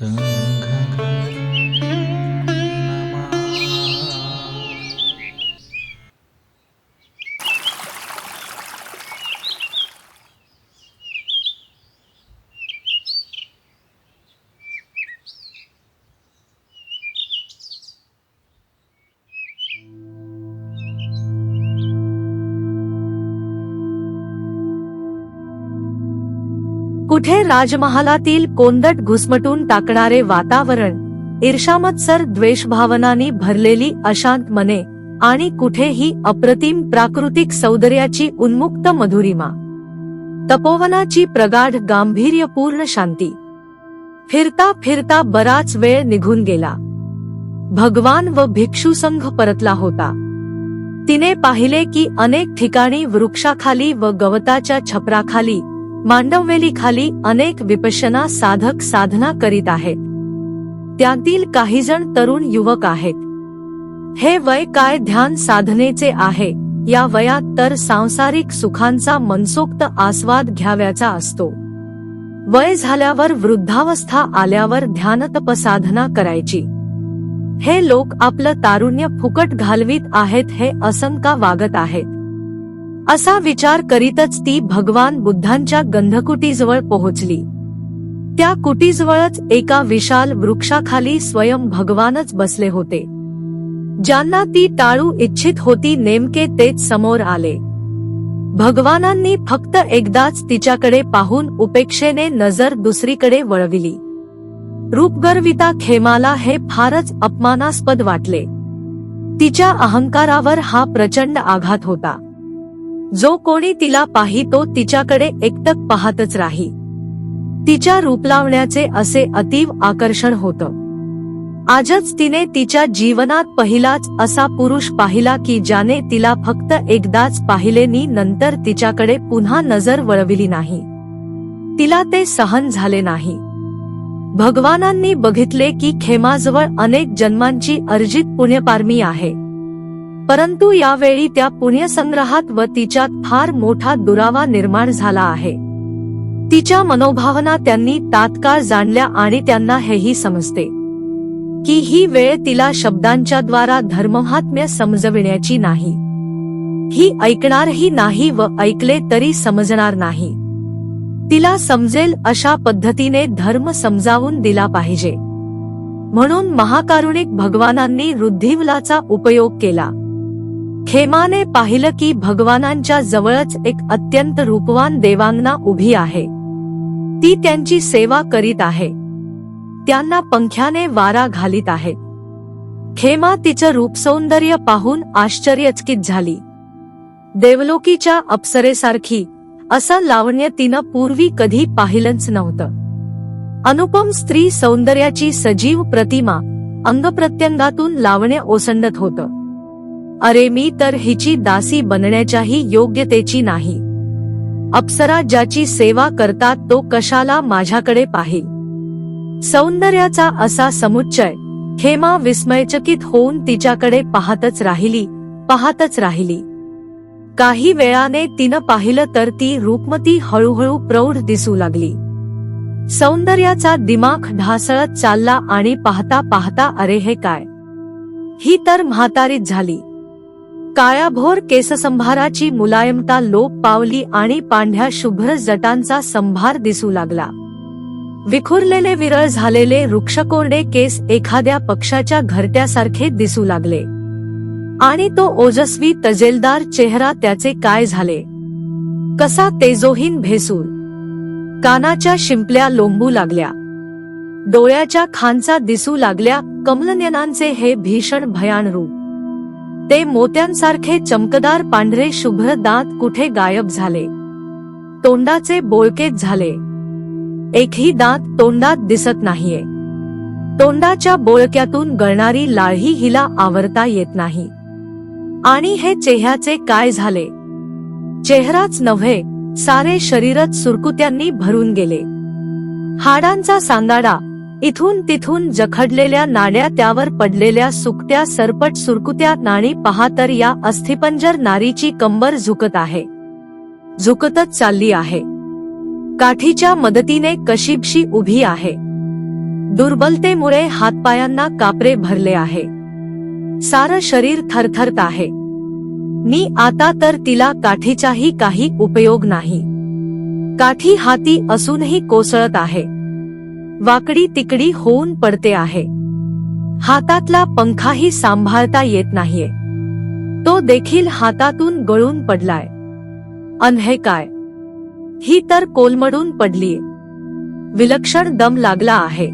sun. कुठे राजमहालातील कोंदट घुसमटून टाकणारे वातावरण ईर्षामत्सर द्वेषभावनांनी भरलेली अशांत मने आणि कुठेही अप्रतिम प्राकृतिक सौंदर्याची उन्मुक्त मधुरिमा. तपोवनाची प्रगाढ गांभीर्यपूर्ण शांती. फिरता फिरता बराच वेळ निघून गेला. भगवान व भिक्षू संघ परतला होता. तिने पाहिले की अनेक ठिकाणी वृक्षाखाली व गवताच्या छपराखाली मांडववेलीखाली अनेक विपशना साधक साधना करीत आहेत. त्यातील काही जण तरुण युवक आहेत. हे वय काय ध्यान साधनेचे आहे या वयात तर सांसारिक सुखांचा मनसोक्त आस्वाद घ्याव्याचा असतो. वय झाल्यावर वृद्धावस्था आल्यावर ध्यानतपसाधना करायची. हे लोक आपलं तारुण्य फुकट घालवीत आहेत हे असंका वागत आहेत. असा विचार करीतच ती भगवान बुद्धांच्या गंधकुटीजवळ पोहोचली. त्या कुटीजवळच एका विशाल वृक्षाखाली स्वयं भगवानच बसले होते. ज्यांना ती टाळू इच्छित होती नेमके तेच समोर आले. भगवानांनी फक्त एकदाच तिच्याकडे पाहून उपेक्षेने नजर दुसरीकडे वळविली. रूपगर्विता खेमाला हे फारच अपमानास्पद वाटले. तिच्या अहंकारावर हा प्रचंड आघात होता. जो कोणी तिला पाही तो तिच्याकडे एकटक पाहतच राही. तिच्या रूपलावण्याचे असे अतीव आकर्षण होतं. आजच तिने तिच्या जीवनात पहिलाच असा पुरुष पाहिला की ज्याने तिला फक्त एकदाच पाहिले नी नंतर तिच्याकडे पुन्हा नजर वळविली नाही. तिला ते सहन झाले नाही. भगवानांनी बघितले की खेमाजवळ अनेक जन्मांची अर्जित पुण्यपारमी आहे. परंतु यावेळी त्या पुण्यसंग्रहात व तिच्यात फार मोठा दुरावा निर्माण झाला आहे. तिच्या मनोभावना त्यांनी तात्काळ जाणल्या आणि त्यांना हेही समजते. की ही वेळ तिला शब्दांच्या द्वारा धर्महात्म्य समजविण्याची नाही. ही ऐकणारही नाही व ऐकले तरी समजणार नाही. तिला समजेल अशा पद्धतीने धर्म समजावून दिला पाहिजे. म्हणून महाकारुणिक भगवानांनी रुद्धिवलाचा उपयोग केला. खेमाने पाहिलं की भगवानांच्या जवळच एक अत्यंत रूपवान देवांगना उभी आहे. ती त्यांची सेवा करीत आहे. त्यांना पंख्याने वारा घालीत आहे. खेमा तिचं रूपसौंदर्य पाहून आश्चर्यचकित झाली. देवलोकीच्या अप्सरेसारखी असं लावण्य तिनं पूर्वी कधी पाहिलंच नव्हतं. अनुपम स्त्री सौंदर्याची सजीव प्रतिमा अंगप्रत्यंगातून लावण्य ओसंडत होतं. अरे मी तर हिची दासी बनण्याच्याही योग्यतेची नाही. अप्सरा ज्याची सेवा करतात तो कशाला माझ्याकडे पाहिल? सौंदर्याचा असा समुच्चय खेमा विस्मयचकित होऊन तिच्याकडे पाहतच राहिली पाहतच राहिली. काही वेळाने तिनं पाहिलं तर ती रूपमती हळूहळू प्रौढ दिसू लागली. सौंदर्याचा दिमाग ढासळत चालला आणि पाहता पाहता अरे हे काय? ही तर म्हातारीच झाली. काळ्याभोर केससंभाराची मुलायमता लोप पावली आणि पांढ्या शुभ्र जटांचा संभार दिसू लागला. विखुरलेले विरळ झालेले वृक्षकोरडे केस एखाद्या पक्षाच्या घरट्यासारखे दिसू लागले. आणि तो ओजस्वी तजेलदार चेहरा त्याचे काय झाले? कसा तेजोहीन भेसूर? कानाच्या शिंपल्या लोंबू लागल्या. डोळ्याच्या खांचा दिसू लागल्या कमलनयनांचे हे भीषण भयान रूप ते मोत्यांसारखे चमकदार पांढरे शुभ्र दात कुठे गायब झाले? तोंडाचे बोळकेच झाले. एकही दात तोंडात दिसत नाहीये. तोंडाच्या बोळक्यातून गळणारी लाळही हिला आवरता येत नाही. आणि हे चेह्याचे काय झाले? चेहराच नव्हे सारे शरीरच सुरकुत्यांनी भरून गेले. हाडांचा सांगाडा इथून तिथून जखडलेल्या नाड्या त्यावर पडलेल्या सुकट्या सरपट सुरकुत्या नाणी पहा तर या अस्थिपंजर नारीची कंबर झुकत आहे. झुकतच चालली आहे. काठीच्या मदतीने कशीबशी उभी आहे. दुर्बलतेमुळे हातपायांना कापरे भरले आहे. सारं शरीर थरथरत आहे. मी आता तर तिला काठीचाही काही उपयोग नाही. काठी हाती असूनही कोसळत आहे. वाकडी तिकडी होऊन पडते आहे. हातातला पंखाही सांभाळता येत नाहीये. तो देखील हातातून गळून पडलाय. अन्हे काय? ही तर कोलमडून पडलीय. विलक्षण दम लागला आहे.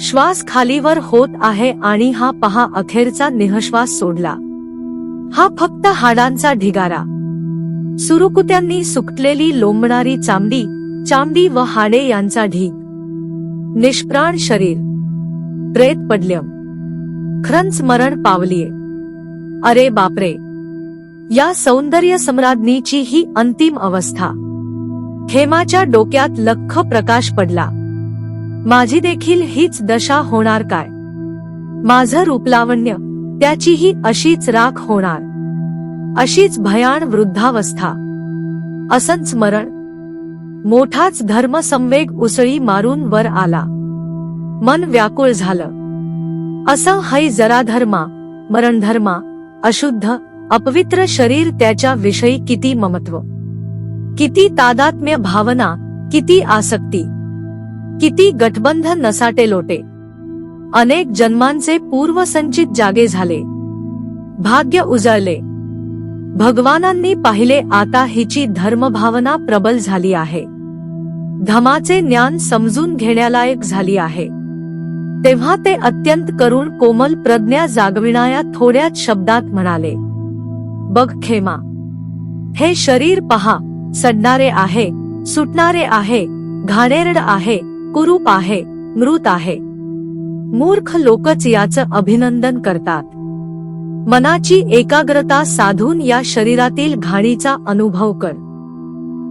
श्वास खालीवर होत आहे आणि हा पहा अखेरचा निहश्वास सोडला. हा फक्त हाडांचा ढिगारा. सुरुकुत्यांनी सुकलेली लोंबणारी चामडी चामडी व हाडे यांचा ढीग. निष्प्राण शरीर. प्रेत पडल्यम. खरंच मरण पावलीये. अरे बापरे. या सौंदर्य सम्राज्ञीची ही अंतिम अवस्था. खेमाच्या डोक्यात लख प्रकाश पडला. माझी देखील हीच दशा होणार काय? माझं रूपलावण्य त्याचीही अशीच राख होणार. अशीच भयाण वृद्धावस्था. असंच मरण मोठाच धर्मसंवेग उसळी मारून वर आला. मन व्याकुळ झालं. असं है जरा धर्मा मरणधर्मा अशुद्ध अपवित्र शरीर त्याच्या विषयी किती ममत्व. किती तादात्म्य भावना किती आसक्ती. किती गठबंध नसाटे लोटे. अनेक जन्मांचे पूर्वसंचित जागे झाले. भाग्य उजळले. भगवानांनी पाहिले आता हिची धर्मभावना प्रबल झाली आहे. धमाचे ज्ञान समजून घेण्यालायक झाली आहे. तेव्हा ते अत्यंत करुण कोमल प्रज्ञा जागविणाया थोड्याच शब्दात म्हणाले बघ खेमा हे शरीर पहा सडणारे आहे सुटणारे आहे घाणेरड आहे कुरूप आहे मृत आहे. मूर्ख लोकच याचं अभिनंदन करतात. मनाची एकाग्रता साधून या शरीरातील घाणीचा अनुभव कर.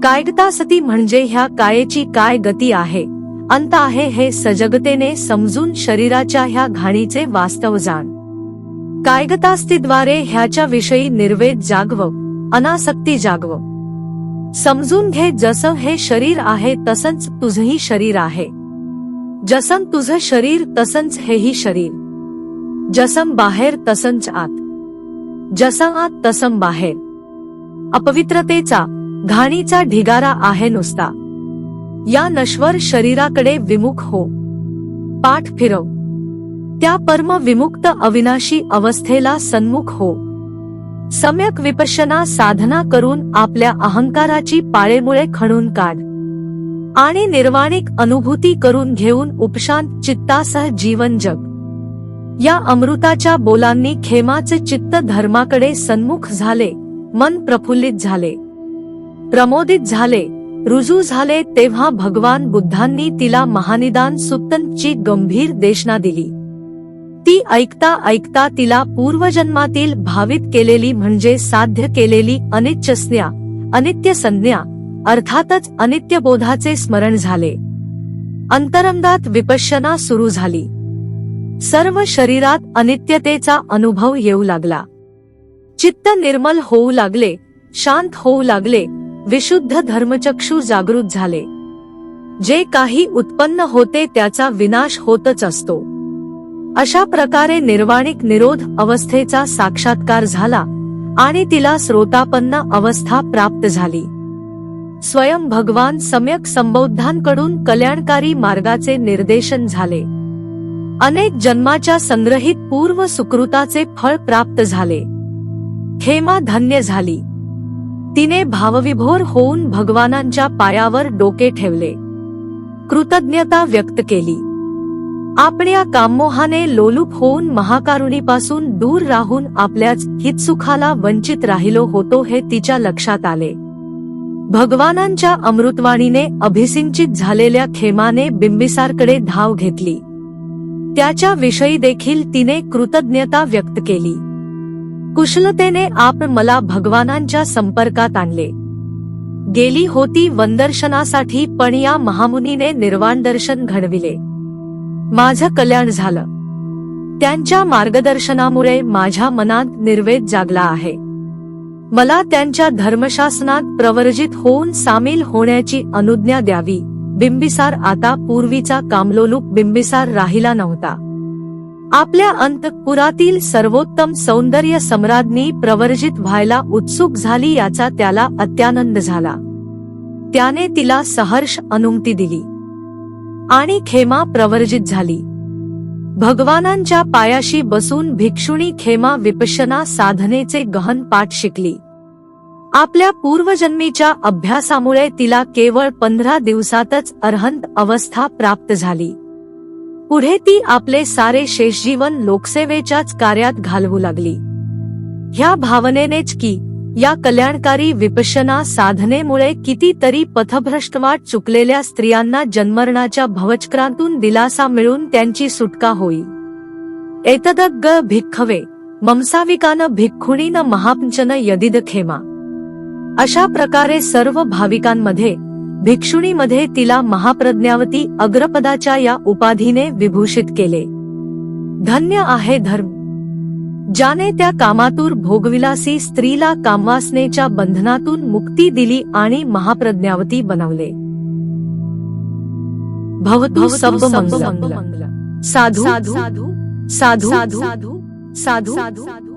कायगतासती म्हणजे ह्या कायेची काय गती आहे? अंत आहे हे सजगतेने समजून शरीराच्या ह्या घाणीचे वास्तव जाण कायगतास्तीद्वारे ह्याच्या विषयी निर्वेद जागव अनासक्ती जागव. समजून घे जसं हे शरीर आहे तसंच तुझही शरीर आहे. जसं तुझं शरीर तसंच हेही शरीर. जसं बाहेर तसंच आत. जसं आत तसं बाहेर. अपवित्रतेचा घाणीचा ढिगारा आहे नुसता. या नश्वर शरीराकडे विमुख हो. पाठ फिरव. त्या परम विमुक्त अविनाशी अवस्थेला सन्मुख हो. सम्यक विपशना साधना करून आपल्या अहंकाराची पाळेमुळे खणून काढ. आणि निर्वाणिक अनुभूती करून घेऊन उपशांत चित्तासह जीवन जग. या अमृताच्या बोलांनी खेमाचे चित्त धर्माकडे सन्मुख झाले मन प्रफुल्लित झाले. प्रमोदित झाले. रुजू झाले तेव्हा भगवान बुद्धांनी तिला महानिदान सुत्तनची गंभीर देशना दिली. ती ऐकता ऐकता तिला पूर्वजन्मातील भावित केलेली म्हणजे साध्य केलेली अनित्य स्न्या अनित्य संज्ञा अर्थातच अनित्य बोधाचे स्मरण झाले. अंतरंगात विपश्यना सुरू झाली. सर्व शरीरात अनित्यतेचा अनुभव येऊ लागला. चित्त निर्मल होऊ लागले शांत होऊ लागले विशुद्ध धर्मचक्षू जागृत झाले. जे काही उत्पन्न होते त्याचा विनाश होतच असतो. अशा प्रकारे निर्वाणिक निरोध अवस्थेचा साक्षात्कार झाला आणि तिला स्रोतापन्न अवस्था प्राप्त झाली. स्वयं भगवान सम्यक संबोधांकडून कल्याणकारी मार्गाचे निर्देशन झाले. अनेक जन्माच्या संग्रहित पूर्व सुकृताचे फळ प्राप्त झाले. खेमा धन्य झाली. तिने भावविभोर होऊन भगवानांच्या पायावर डोके ठेवले. कृतज्ञता व्यक्त केली. आपल्या कामोहाने लोलूप होऊन महाकारुणीपासून दूर राहून आपल्याच हितसुखाला वंचित राहिलो होतो हे तिच्या लक्षात आले. भगवानांच्या अमृतवाणीने अभिसिंचित झालेल्या खेमाने बिंबिसारकडे धाव घेतली. त्याच्या विषयी देखील तिने कृतज्ञता व्यक्त केली. कुशलतेने आप मला भगवानांच्या संपर्कात आणले. गेली होती वंदर्शनासाठी पण या महामुनीने निर्वाण दर्शन घडविले. माझं कल्याण झालं. त्यांच्या मार्गदर्शनामुळे माझ्या मनात निर्वेद जागला आहे. मला त्यांच्या धर्मशासनात प्रवर्जित होऊन सामील होण्याची अनुज्ञा द्यावी. बिंबिसार आता पूर्वीचा कामलोलूप बिंबिसार राहिला नव्हता. आपल्या अंतपुरातील सर्वोत्तम सौंदर्य सम्राज्ञी प्रवर्जित व्हायला उत्सुक झाली याचा त्याला अत्यानंद झाला. त्याने तिला सहर्ष अनुमती दिली. आणि खेमा प्रवर्जित झाली. भगवानांच्या पायाशी बसून भिक्षुणी खेमा विपशना साधनेचे गहन पाठ शिकली. आपल्या पूर्वजन्मीच्या अभ्यासामुळे तिला केवळ पंधरा दिवसातच अर्हंत अवस्था प्राप्त झाली. पुढे ती आपले सारे शेषजीवन लोकसेवेच्याच कार्यात घालवू लागली. ह्या भावनेनेच की या कल्याणकारी विपशना साधनेमुळे कितीतरी पथभ्रष्टवाट चुकलेल्या स्त्रियांना जन्मरणाच्या भवचक्रांतून दिलासा मिळून त्यांची सुटका होई. एतदग्ग भिक्खवे ममसाविकान भिक्खुणीन महापंचन यदिद खेमा अशा प्रकारे सर्व भाविकांमध्ये भिक्षुणीमध्ये तिला महाप्रज्ञावती अग्रपदाच्या या उपाधीने विभूषित केले धन्य आहे धर्म ज्याने त्या कामातूर भोगविलासी स्त्रीला कामवासनेच्या बंधनातून मुक्ती दिली आणि महाप्रज्ञावती बनवले भवतु सब मंगल साधू साधू साधू साधू साधू साधू